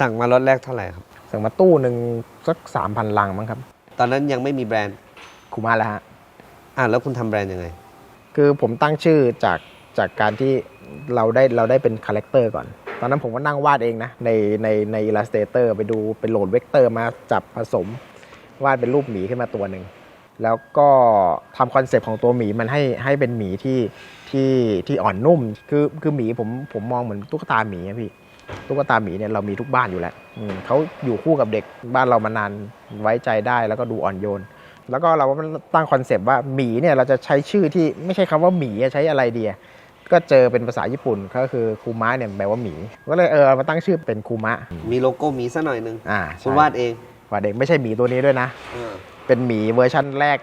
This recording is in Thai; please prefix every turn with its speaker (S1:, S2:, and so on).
S1: สั่งมารถแรกเท่าไหร่ครับ
S2: สั่งมาตู้หนึ่งสักสามพันลังมั้งครับ
S1: ตอนนั้นยังไม่มีแบรนด์
S2: คูมาแล้วฮะ
S1: อะแล้วคุณทำแบรนด์ยังไง
S2: คือผมตั้งชื่อจากจากการที่เราได้เราได้เป็นคาแรคเตอร์ก่อน ตอนนั้นผมก็นั่งวาดเองนะ ในในใน Illustrator ไปดูไปโหลดเวกเตอร์มาจับผสม วาดเป็นรูปหมีขึ้นมาตัวหนึ่ง แล้วก็ทำคอนเซปต์ของตัวหมีมันให้ให้เป็นหมีที่ที่ที่อ่อนนุ่ม คือคือหมีผมผมมองเหมือนตุ๊กตาหมีอะพี่ตุ๊กตาหมีเนี่ยเรามีทุกบ้านอยู่แล้วอืมเขาอยู่คู่กับเด็กบ้านเรามานานไว้ใจได้แล้วก็ดูอ่อนโยน แล้วก็เราก็ตั้งคอนเซปต์ว่าหมีเนี่ยเราจะใช้ชื่อที่ไม่ใช่คำว่าหมีอะใช้อะไรดีอะก็เจอเป็นภาษาญี่ปุ่นก็คือคูมะเนี่ยแปลว่าหมี ก็เลยเออมาตั้งชื่อเป็นคูมะ
S1: มีโลโก้หมีซะหน่อยหนึง
S2: อ่า
S1: คุณ
S2: ใช่
S1: วาดเอง
S2: วาดเด็กไม่ใช่หมีตัวนี้ด้วยนะ
S1: เออ
S2: เป็นหมีเวอร์ชั่นแรก